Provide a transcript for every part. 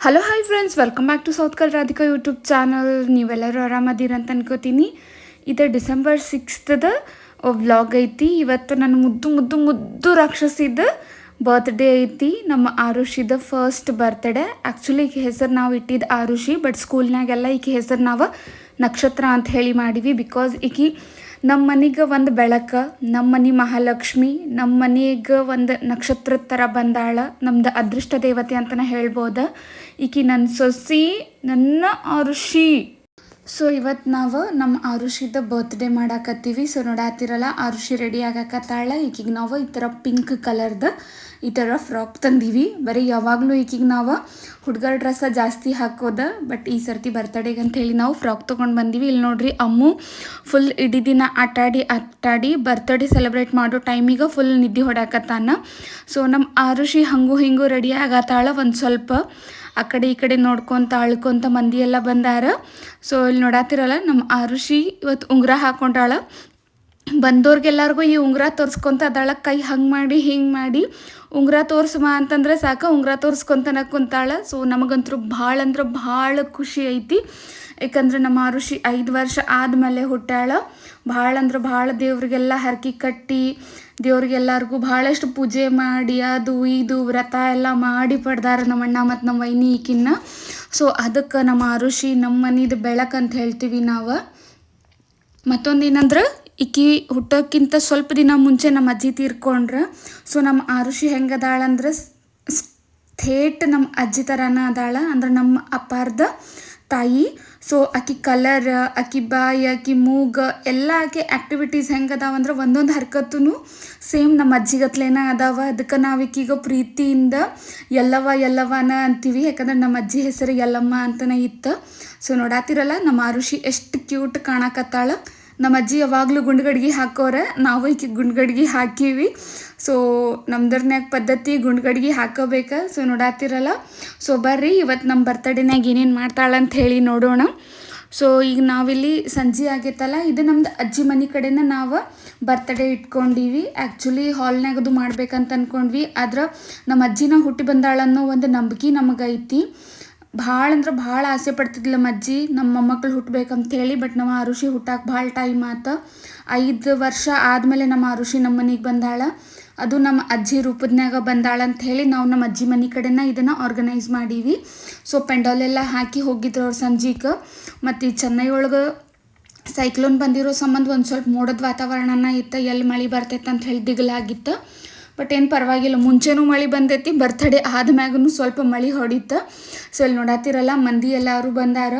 Hello hi friends welcome back to south ಕಲ್ Radhika YouTube channel ನೀವೆಲ್ಲರೂ ಆರಾಮದೀರ ಅಂತ ಅನ್ಕೋತೀನಿ. ಇದು ಡಿಸೆಂಬರ್ ಸಿಕ್ಸ್ತದ ವ್ಲಾಗ್ ಐತಿ. ಇವತ್ತು ನನ್ನ ಮುದ್ದು ಮುದ್ದು ಮುದ್ದು ರಾಕ್ಷಸಿದ ಬರ್ತ್ಡೇ ಐತಿ. ನಮ್ಮ ಆರುಷಿದ ಫಸ್ಟ್ ಬರ್ತ್ಡೇ ಆ್ಯಕ್ಚುಲಿ ಈಕೆ ಹೆಸರು ನಾವು ಇಟ್ಟಿದ್ದು ಆರುಷಿ ಬಟ್ ಸ್ಕೂಲ್ನಾಗೆಲ್ಲ ಈಕೆ ಹೆಸರು ನಾವು ನಕ್ಷತ್ರ ಅಂತ ಹೇಳಿ ಮಾಡಿವಿ ಬಿಕಾಸ್ ಈಕಿ ನಮ್ಮ ಮನೆಗೆ ಒಂದು ಬೆಳಕ, ನಮ್ಮ ಮನೆ ಮಹಾಲಕ್ಷ್ಮಿ, ನಮ್ಮ ಮನೆಗೆ ಒಂದು ನಕ್ಷತ್ರದ ಥರ ಬಂದಾಳ, ನಮ್ದು ಅದೃಷ್ಟ ದೇವತೆ ಅಂತಲೇ ಹೇಳ್ಬೋದು? ಈಕಿ ನನ್ನ ಸೊಸಿ, ನನ್ನ ಆರುಷಿ ಸೊ ಇವತ್ತು ನಾವು ನಮ್ಮ ಆರುಷಿದ ಬರ್ತ್ಡೇ ಮಾಡಾಕತ್ತೀವಿ. ಸೊ ನೋಡಾತಿರಲ್ಲ ಆರುಷಿ ರೆಡಿ ಆಗಾಕತ್ತಾಳ. ಈಕಿಗೆ ನಾವು ಈ ಥರ ಪಿಂಕ್ ಕಲರ್ದ ಈ ಥರ ಫ್ರಾಕ್ ತಂದೀವಿ. ಬರೀ ಯಾವಾಗಲೂ ಈಕಿಗೆ ನಾವು ಹುಡುಗರ ಡ್ರೆಸ್ಸ ಜಾಸ್ತಿ ಹಾಕೋದ ಬಟ್ ಈ ಸರ್ತಿ ಬರ್ತಡೇಗೆ ಹೇಳಿ ನಾವು ಫ್ರಾಕ್ ತೊಗೊಂಡು ಬಂದೀವಿ. ಇಲ್ಲಿ ನೋಡ್ರಿ, ಅಮ್ಮು ಫುಲ್ ಇಡೀ ದಿನ ಆಟಾಡಿ ಆಟಾಡಿ ಬರ್ತ್ಡೇ ಸೆಲೆಬ್ರೇಟ್ ಮಾಡೋ ಟೈಮಿಗೆ ಫುಲ್ ನಿದ್ದೆ ಹೊಡ್ಯಾಕತ್ತಾನ. ಸೊ ನಮ್ಮ ಆರುಷಿ ಹಂಗೂ ಹಿಂಗೂ ರೆಡಿ ಆಗತ್ತಾಳ ಒಂದು ಸ್ವಲ್ಪ. ಆ ಕಡೆ ಈ ಕಡೆ ನೋಡ್ಕೊತ ಅಳ್ಕೊಂತ ಮಂದಿ ಎಲ್ಲ ಬಂದಾರ. ಸೊ ಇಲ್ಲಿ ನೋಡಾತಿರಲ್ಲ ನಮ್ಮ ಆರುಷಿ ಇವತ್ತು ಉಂಗುರ ಹಾಕೊಂಡಾಳ. ಬಂದವ್ರಿಗೆಲ್ಲರಿಗೂ ಈ ಉಂಗುರ ತೋರಿಸ್ಕೊಂತ ಅದಳ. ಕೈ ಹಂಗೆ ಮಾಡಿ, ಹಿಂಗೆ ಮಾಡಿ. ಉಂಗುರ ತೋರಿಸುವ ಅಂತಂದ್ರೆ ಸಾಕು, ಉಂಗುರ ತೋರಿಸ್ಕೊಂತನ ಕುಂತಾಳ. ಸೊ ನಮಗಂತರೂ ಭಾಳ ಅಂದ್ರೆ ಭಾಳ ಖುಷಿ ಐತಿ. ಯಾಕಂದ್ರೆ ನಮ್ಮ ಋಷಿ ಐದು ವರ್ಷ ಆದಮೇಲೆ ಹುಟ್ಟಾಳ ಭಾಳ ಅಂದ್ರೆ ಭಾಳ ದೇವ್ರಿಗೆಲ್ಲ ಹರಕಿ ಕಟ್ಟಿ, ದೇವ್ರಿಗೆಲ್ಲರಿಗೂ ಭಾಳಷ್ಟು ಪೂಜೆ ಮಾಡಿ, ಅದು ಇದು ವ್ರತ ಎಲ್ಲ ಮಾಡಿ ಪಡ್ದಾರ ನಮ್ಮ ಅಣ್ಣ ಮತ್ತು ನಮ್ಮ ವೈನಿ ಈಕಿನ್ನ ಸೊ ಅದಕ್ಕೆ ನಮ್ಮ ಋಷಿ ನಮ್ಮ ಮನಿದು ಬೆಳಕಂತ ಹೇಳ್ತೀವಿ ನಾವು. ಮತ್ತೊಂದು ಏನಂದ್ರೆ ಈಕಿ ಹುಟ್ಟೋಕ್ಕಿಂತ ಸ್ವಲ್ಪ ದಿನ ಮುಂಚೆ ನಮ್ಮ ಅಜ್ಜಿ ತೀರ್ಕೊಂಡ್ರೆ. ಸೊ ನಮ್ಮ ಆರುಷಿ ಹೆಂಗದಾಳಂದ್ರೆ ಥೇಟ್ ನಮ್ಮ ಅಜ್ಜಿ ಥರನ ಅದಾಳ. ಅಂದ್ರೆ ನಮ್ಮ ಅಪ್ಪಾರ್ದ ತಾಯಿ. ಸೊ ಆಕಿ ಕಲರ್ ಆಕಿ ಬಾಯಿ, ಆಕಿ ಮೂಗ, ಎಲ್ಲ ಆಕೆ ಆ್ಯಕ್ಟಿವಿಟೀಸ್ ಹೆಂಗದಾವ ಅಂದ್ರೆ ಒಂದೊಂದು ಹರ್ಕತ್ತೂ ಸೇಮ್ ನಮ್ಮ ಅಜ್ಜಿಗತ್ಲೇನ ಅದಾವ. ಅದಕ್ಕೆ ನಾವು ಈಕೀಗ ಪ್ರೀತಿಯಿಂದ ಎಲ್ಲವ ಎಲ್ಲವನ ಅಂತೀವಿ. ಯಾಕಂದ್ರೆ ನಮ್ಮ ಅಜ್ಜಿ ಹೆಸರು ಎಲ್ಲಮ್ಮ ಅಂತನೇ ಇತ್ತು. ಸೊ ನೋಡಾತಿರಲ್ಲ, ನಮ್ಮ ಆರುಷಿ ಎಷ್ಟು ಕ್ಯೂಟ್ ಕಾಣಕತ್ತಾಳ. ನಮ್ಮ ಅಜ್ಜಿ ಯಾವಾಗಲೂ ಗುಂಡ್ಗಡ್ಗೆ ಹಾಕೋರೆ, ನಾವು ಈಕೆ ಗುಂಡ್ಗಡ್ಗೆ ಹಾಕೀವಿ. ಸೊ ನಮ್ದರ್ನ್ಯಾಗ ಪದ್ಧತಿ ಗುಂಡ್ಗಡ್ಗೆ ಹಾಕೋಬೇಕು. ಸೊ ನೋಡಾತಿರಲ್ಲ. ಸೊ ಬರ್ರಿ ಇವತ್ತು ನಮ್ಮ ಬರ್ತಡೇನಾಗ ಏನೇನು ಮಾಡ್ತಾಳೆ ಅಂತ ಹೇಳಿ ನೋಡೋಣ. ಸೊ ಈಗ ನಾವಿಲ್ಲಿ ಸಂಜೆ ಆಗೈತಲ್ಲ, ಇದು ನಮ್ದು ಅಜ್ಜಿ ಮನೆ ಕಡೆನ ನಾವು ಬರ್ತಡೇ ಇಟ್ಕೊಂಡೀವಿ. ಆ್ಯಕ್ಚುಲಿ ಹಾಲ್ನಾಗ ಅದು ಮಾಡ್ಬೇಕಂತ ಅಂದ್ಕೊಂಡ್ವಿ ಆದ್ರೆ, ನಮ್ಮ ಅಜ್ಜಿನ ಹುಟ್ಟಿ ಬಂದಾಳನ್ನೋ ಒಂದು ನಂಬಿಕೆ ನಮಗೈತಿ ಭಾಳ ಅಂದ್ರೆ ಭಾಳ ಆಸೆ ಪಡ್ತಿದ್ಲ ಅಜ್ಜಿ ನಮ್ಮ ಮೊಮ್ಮಕ್ಳು ಹುಟ್ಟಬೇಕಂತೇಳಿ ಬಟ್ ನಮ್ಮ ಅರುಷಿ ಹುಟ್ಟಾಕ ಭಾಳ ಟೈಮ್ ಆತ. ಐದು ವರ್ಷ ಆದಮೇಲೆ ನಮ್ಮ ಅರುಷಿ ನಮ್ಮ ಮನೆಗೆ ಬಂದಾಳ. ಅದು ನಮ್ಮ ಅಜ್ಜಿ ರೂಪದ್ನಾಗ ಬಂದಾಳ ಅಂತ ಹೇಳಿ ನಾವು ನಮ್ಮ ಅಜ್ಜಿ ಮನೆ ಕಡೆನ ಇದನ್ನು ಆರ್ಗನೈಸ್ ಮಾಡೀವಿ. ಸೊ ಪೆಂಡಾಲೆಲ್ಲ ಹಾಕಿ ಹೋಗಿದ್ರು ಅವ್ರು ಸಂಜೆಗೆ ಮತ್ತು ಈ ಚೆನ್ನೈ ಒಳಗೆ ಸೈಕ್ಲೋನ್ ಬಂದಿರೋ ಸಂಬಂಧ ಒಂದು ಸ್ವಲ್ಪ ಮೋಡದ ವಾತಾವರಣನ ಇತ್ತು ಎಲ್ಲಿ ಮಳೆ ಬರ್ತೈತೆ ಅಂತ ಹೇಳಿ ದಿಗಲಾಗಿತ್ತು ಬಟ್ ಏನು ಪರವಾಗಿಲ್ಲ, ಮುಂಚೆನೂ ಮಳೆ ಬಂದೈತಿ ಬರ್ತಡೇ ಆದ್ಮ್ಯಾಗೂ ಸ್ವಲ್ಪ ಮಳೆ ಹೊಡಿತು. ಸೊ ಇಲ್ಲಿ ನೋಡತ್ತಿರಲ್ಲ ಮಂದಿ ಎಲ್ಲರೂ ಬಂದಾರ.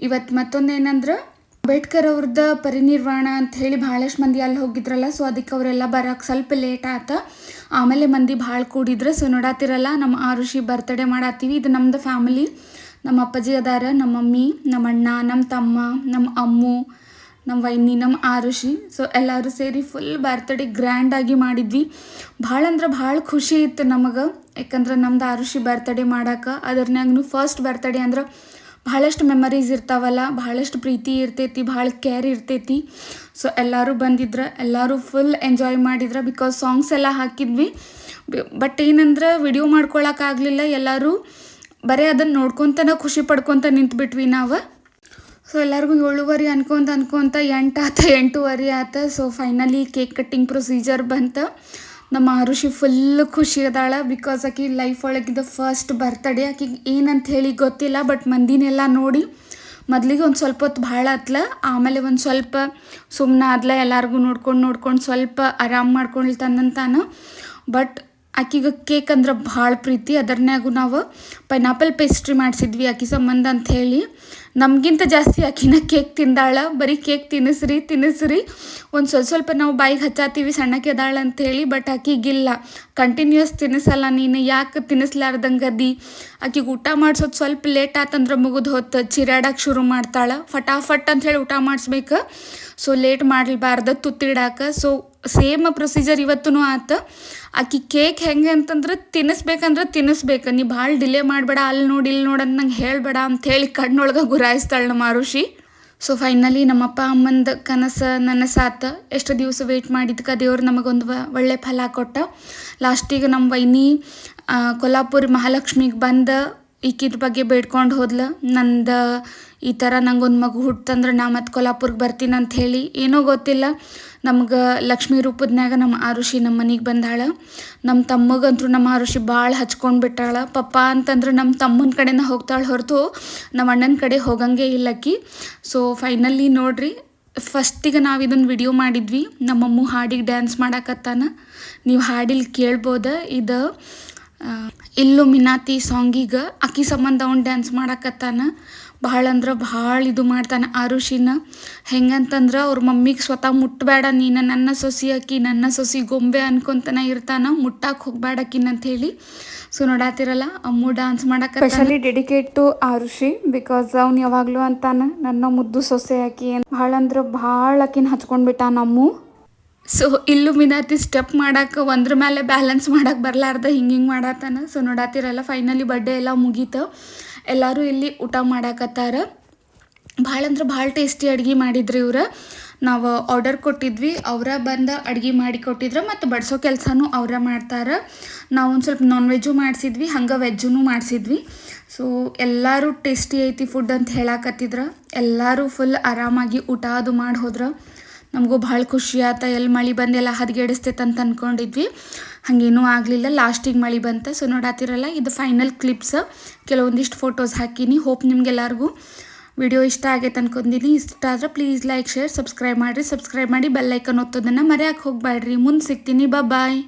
ಇವತ್ತು ಮತ್ತೊಂದು ಏನಂದ್ರೆ, ಅಂಬೇಡ್ಕರ್ ಅವ್ರದ್ದು ಪರಿನಿರ್ವಾಣ ಅಂತ ಹೇಳಿ ಭಾಳಷ್ಟು ಮಂದಿ ಅಲ್ಲಿ ಹೋಗಿದ್ರಲ್ಲ ಸೊ ಅದಕ್ಕೆ ಅವರೆಲ್ಲ ಬರೋಕ್ಕೆ ಸ್ವಲ್ಪ ಲೇಟ್ ಆತ. ಆಮೇಲೆ ಮಂದಿ ಭಾಳ ಕೂಡಿದ್ರು. ಸೊ ನೋಡಾತಿರಲ್ಲ, ನಮ್ಮ ಆರುಷಿ ಬರ್ತ್ಡೇ ಮಾಡತ್ತೀವಿ ಇದು ನಮ್ಮದು ಫ್ಯಾಮಿಲಿ ನಮ್ಮ ಅಪ್ಪಾಜಿ ಅದಾರ, ನಮ್ಮ ಮಮ್ಮಿ, ನಮ್ಮ ಅಣ್ಣ, ನಮ್ಮ ತಮ್ಮ, ನಮ್ಮ ಅಮ್ಮು. ನಮ್ಮ ವೈನಿ ನಮ್ಮ ಆರುಷಿ. ಸೊ ಎಲ್ಲರೂ ಸೇರಿ ಫುಲ್ ಬರ್ತಡೇ ಗ್ರ್ಯಾಂಡಾಗಿ ಮಾಡಿದ್ವಿ. ಭಾಳ ಅಂದ್ರೆ ಭಾಳ ಖುಷಿ ಇತ್ತು ನಮಗೆ. ಯಾಕಂದ್ರೆ ನಮ್ದು ಆರುಷಿ ಬರ್ತ್ಡೇ ಮಾಡಕ್ಕೆ ಅದ್ರನ್ಯಾಗೂ ಫಸ್ಟ್ ಬರ್ತ್ಡೇ ಅಂದ್ರೆ ಭಾಳಷ್ಟು ಮೆಮರೀಸ್ ಇರ್ತಾವಲ್ಲ, ಭಾಳಷ್ಟು ಪ್ರೀತಿ ಇರ್ತೈತಿ, ಭಾಳ ಕೇರ್ ಇರ್ತೈತಿ. ಸೊ ಎಲ್ಲರೂ ಬಂದಿದ್ರೆ, ಎಲ್ಲರೂ ಫುಲ್ ಎಂಜಾಯ್ ಮಾಡಿದ್ರೆ ಬಿಕಾಸ್ ಸಾಂಗ್ಸ್ ಎಲ್ಲ ಹಾಕಿದ್ವಿ. ಬಟ್ ಏನಂದ್ರೆ ವಿಡಿಯೋ ಮಾಡ್ಕೊಳಕ್ಕಾಗಲಿಲ್ಲ ಎಲ್ಲರೂ ಬರೀ ಅದನ್ನು ನೋಡ್ಕೊತನ ಖುಷಿ ಪಡ್ಕೊತ ನಿಂತ್ಬಿಟ್ವಿ ನಾವು. ಸೊ ಎಲ್ಲರಿಗೂ ಏಳುವರೆ ಅನ್ಕೊಂತ ಅನ್ಕೊಂತ ಎಂಟು ಆತ, ಎಂಟೂವರೆ ಆತ. So finally cake cutting procedure ಬಂತು. ನಮ್ಮ ಆರುಷಿ ಫುಲ್ ಖುಷಿ ಅದಾಳ ಬಿಕಾಸ್ ಆಕಿ ಲೈಫ್ ಒಳಗಿದ ಫಸ್ಟ್ ಬರ್ತಡೇ ಆಕಿಗೆ ಏನಂತ ಹೇಳಿ ಗೊತ್ತಿಲ್ಲ ಬಟ್ ಮಂದಿನೆಲ್ಲ ನೋಡಿ ಮೊದಲಿಗೆ ಒಂದು ಸ್ವಲ್ಪ ಹೊತ್ತು ಭಾಳ ಆತ್ಲ ಆಮೇಲೆ ಒಂದು ಸ್ವಲ್ಪ ಸುಮ್ಮನೆ ಆದ್ಲ ಎಲ್ಲರಿಗೂ ನೋಡ್ಕೊಂಡು ನೋಡ್ಕೊಂಡು ಸ್ವಲ್ಪ ಆರಾಮ್ ಮಾಡ್ಕೊಳ್ತಾನಂತಾನು ಬಟ್ ಆಕಿಗೆ ಕೇಕ್ ಅಂದ್ರೆ ಭಾಳ ಪ್ರೀತಿ. ಅದರ್ನ್ಯಾಗೂ ನಾವು ಪೈನಾಪಲ್ ಪೇಸ್ಟ್ರಿ ಮಾಡಿಸಿದ್ವಿ ಆಕಿ ಸಂಬಂಧ ಅಂತ ಹೇಳಿ. ನಮಗಿಂತ ಜಾಸ್ತಿ ಆಕಿನ ಕೇಕ್ ತಿಂದಾಳ. ಬರೀ ಕೇಕ್ ತಿನ್ನಿಸ್ರಿ ತಿನ್ನಿಸ್ರಿ. ಒಂದು ಸ್ವಲ್ಪ ಸ್ವಲ್ಪ ನಾವು ಬಾಯಿಗೆ ಹಚ್ಚಾತೀವಿ, ಸಣ್ಣಕ್ಕೆ ಅದಾಳ ಅಂಥೇಳಿ ಬಟ್ ಆಕಿಗಿಲ್ಲ. ಕಂಟಿನ್ಯೂಸ್ ತಿನ್ನಿಸಲ್ಲ ನೀನು. ಯಾಕೆ ತಿನ್ನಿಸ್ಲಾರ್ದಂಗೆ ಅದಿ ಆಕಿಗೆ ಊಟ ಮಾಡಿಸೋದು ಸ್ವಲ್ಪ ಲೇಟ್ ಆತಂದ್ರೆ ಮುಗಿದು ಹೊತ್ತು ಚಿರಾಡಕ್ಕೆ ಶುರು ಮಾಡ್ತಾಳೆ. ಫಟಾಫಟ್ ಹೇಳಿ ಊಟ ಮಾಡಿಸ್ಬೇಕು. ಸೊ ಲೇಟ್ ಮಾಡಲ್ಬಾರ್ದು ತುತ್ತಿಡಾಕ. ಸೊ ಸೇಮ್ ಪ್ರೊಸೀಜರ್ ಇವತ್ತೂ ಆತ. ಆಕಿ ಕೇಕ್ ಹೆಂಗೆ ಅಂತಂದ್ರೆ ತಿನ್ನಿಸ್ಬೇಕಂದ್ರೆ ತಿನ್ನಿಸ್ಬೇಕು. ನೀ ಭಾಳ ಡಿಲೇ ಮಾಡಬೇಡ, ಅಲ್ಲಿ ನೋಡಿ, ಇಲ್ಲಿ ನೋಡು ಅಂತ ನಂಗೆ ಹೇಳಬೇಡ ಅಂಥೇಳಿ ಕಣ್ಣೊಳಗೆ ಗುರಾಯಿಸ್ತಾಳೆ ನಮ್ಮ ಮಾರುಷಿ ಸೊ ಫೈನಲಿ ನಮ್ಮಪ್ಪ ಅಮ್ಮಂದು ಕನಸು ನನಸಾತ. ಎಷ್ಟು ದಿವಸ ವೆಯ್ಟ್ ಮಾಡಿದ್ಕ ದೇವ್ರು ನಮಗೊಂದು ಒಳ್ಳೆ ಫಲ ಕೊಟ್ಟ. ಲಾಸ್ಟಿಗೆ ನಮ್ಮ ವೈನಿ ಕೊಲ್ಲಾಪುರ ಮಹಾಲಕ್ಷ್ಮಿಗೆ ಬಂದು ಈಕಿದ್ರ ಬಗ್ಗೆ ಬೇಡ್ಕೊಂಡು ಹೋದ್ಲ. ನಂದು ಈ ಥರ ನಂಗೊಂದು ಮಗು ಹುಟ್ತಂದ್ರೆ ನಾ ಮತ್ತೆ ಕೊಲ್ಲಾಪುರ್ಗೆ ಬರ್ತೀನಿ ಅಂತ ಹೇಳಿ ಏನೋ ಗೊತ್ತಿಲ್ಲ. ನಮ್ಗೆ ಲಕ್ಷ್ಮೀ ರೂಪದ್ನ್ಯಾಗ ನಮ್ಮ ಆರುಷಿ ನಮ್ಮ ಮನೆಗೆ ಬಂದಾಳ. ನಮ್ಮ ತಮ್ಮಗಂತೂ ನಮ್ಮ ಆರುಷಿ ಭಾಳ ಹಚ್ಕೊಂಡು ಬಿಟ್ಟಾಳ. ಪಪ್ಪ ಅಂತಂದ್ರೆ ನಮ್ಮ ತಮ್ಮನ ಕಡೆನ ಹೋಗ್ತಾಳೆ ಹೊರತು ನಮ್ಮ ಅಣ್ಣನ ಕಡೆ ಹೋಗಂಗೆ ಇಲ್ಲಕ್ಕಿ ಸೊ ಫೈನಲಿ ನೋಡ್ರಿ ಫಸ್ಟಿಗೆ ನಾವು ಇದನ್ನು ವಿಡಿಯೋ ಮಾಡಿದ್ವಿ. ನಮ್ಮಮ್ಮ ಹಾಡಿಗೆ ಡ್ಯಾನ್ಸ್ ಮಾಡಾಕತ್ತಾನ. ನೀವು ಹಾಡಿಲ್ಲಿ ಕೇಳ್ಬೋದ. ಇದು ಇಲ್ಲು ಮಿನಾತಿ ಸಾಂಗಿಗೆ ಅಕ್ಕಿ ಸಂಬಂಧ ಅವ್ನು ಡ್ಯಾನ್ಸ್ ಮಾಡಕತ್ತಾನ. ಭಾಳ ಅಂದ್ರೆ ಭಾಳ ಇದು ಮಾಡ್ತಾನೆ ಆರುಷಿನ. ಹೆಂಗಂತಂದ್ರೆ ಅವ್ರ ಮಮ್ಮಿಗೆ ಸ್ವತಃ ಮುಟ್ಟಬೇಡ ನೀನು ನನ್ನ ಸೊಸಿ ಅಕ್ಕಿ, ನನ್ನ ಸೊಸಿ ಗೊಂಬೆ ಅನ್ಕೊಂತನ ಇರ್ತಾನ, ಮುಟ್ಟಾಕೆ ಹೋಗ್ಬೇಡ ಅಂತ ಹೇಳಿ ಸೊ ನೋಡಾತಿರಲ್ಲ, ಅಮ್ಮು ಡಾನ್ಸ್ ಮಾಡಕ್ಕೆ specially dedicate to Arushi because ಅವ್ನು ಯಾವಾಗಲೂ ಅಂತಾನೆ, ನನ್ನ ಮುದ್ದು ಸೊಸೆ ಆಕಿ ಭಾಳ ಅಂದ್ರೆ ಭಾಳ ಆಕಿನ ಹಚ್ಕೊಂಡ್ಬಿಟ್ಟ ನಮ್ಮು ಸೊ ಇಲ್ಲೂ ಮಿನಾತಿ ಸ್ಟೆಪ್ ಮಾಡಕ್ಕೆ ಒಂದ್ರ ಮೇಲೆ ಬ್ಯಾಲೆನ್ಸ್ ಮಾಡಕ್ಕೆ ಬರಲಾರ್ದ, ಹಿಂಗೆ ಹಿಂಗೆ ಮಾಡತ್ತಾನ ಸೊ ನೋಡಾತಿರಲ್ಲ ಫೈನಲಿ ಬರ್ಡೇ ಎಲ್ಲ ಮುಗೀತು. ಎಲ್ಲರೂ ಇಲ್ಲಿ ಊಟ ಮಾಡಾಕತ್ತಾರ. ಭಾಳ ಅಂದ್ರೆ ಭಾಳ ಟೇಸ್ಟಿ ಅಡ್ಗೆ ಮಾಡಿದ್ರಿ ಇವ್ರು. ನಾವು ಆರ್ಡರ್ ಕೊಟ್ಟಿದ್ವಿ, ಅವರ ಬಂದು ಅಡ್ಗೆ ಮಾಡಿ ಕೊಟ್ಟಿದ್ರು ಮತ್ತು ಬಡಿಸೋ ಕೆಲಸನೂ ಅವರೇ ಮಾಡ್ತಾರೆ. ನಾವು ಒಂದು ಸ್ವಲ್ಪ ನಾನ್ ವೆಜ್ಜು ಮಾಡಿಸಿದ್ವಿ, ಹಂಗೆ ವೆಜ್ಜೂ ಮಾಡಿಸಿದ್ವಿ. ಸೊ ಎಲ್ಲರೂ ಟೇಸ್ಟಿ ಐತಿ ಫುಡ್ ಅಂತ ಹೇಳಾಕತ್ತಿದ್ರ. ಎಲ್ಲರೂ ಫುಲ್ ಆರಾಮಾಗಿ ಊಟ ಅದು ಮಾಡಿ ಹೋದ್ರು. ನಮಗೂ ಭಾಳ ಖುಷಿ ಆತ. ಎಲ್ಲಿ ಮಳೆ ಬಂದು ಎಲ್ಲ ಹದಗೆಡಿಸ್ತೈತೆ ಅಂತ ಅಂದ್ಕೊಂಡಿದ್ವಿ ಹಾಗೇನೂ ಆಗಲಿಲ್ಲ. ಲಾಸ್ಟಿಗೆ ಮಳೆ ಬಂತ. ಸೊ ನೋಡಾತಿರಲ್ಲ, ಇದು ಫೈನಲ್ ಕ್ಲಿಪ್ಸ್ ಕೆಲವೊಂದಿಷ್ಟು ಫೋಟೋಸ್ ಹಾಕೀನಿ. ಹೋಪ್ ನಿಮ್ಗೆಲ್ಲರಿಗೂ ವಿಡಿಯೋ ಇಷ್ಟ ಆಗೈತೆ ಅನ್ಕೊಂಡಿನಿ. ಇಷ್ಟ ಆದ್ರೆ ಪ್ಲೀಸ್ ಲೈಕ್ ಶೇರ್ ಸಬ್ಸ್ಕ್ರೈಬ್ ಮಾಡಿರಿ. ಸಬ್ಸ್ಕ್ರೈಬ್ ಮಾಡಿ ಬೆಲ್ಲೈಕನ್ ಒತ್ತೋದನ್ನು ಮರೆಯಾಕೆ ಹೋಗಬೇಡ್ರಿ ಮುಂದೆ ಸಿಗ್ತೀನಿ. ಬಾಯ್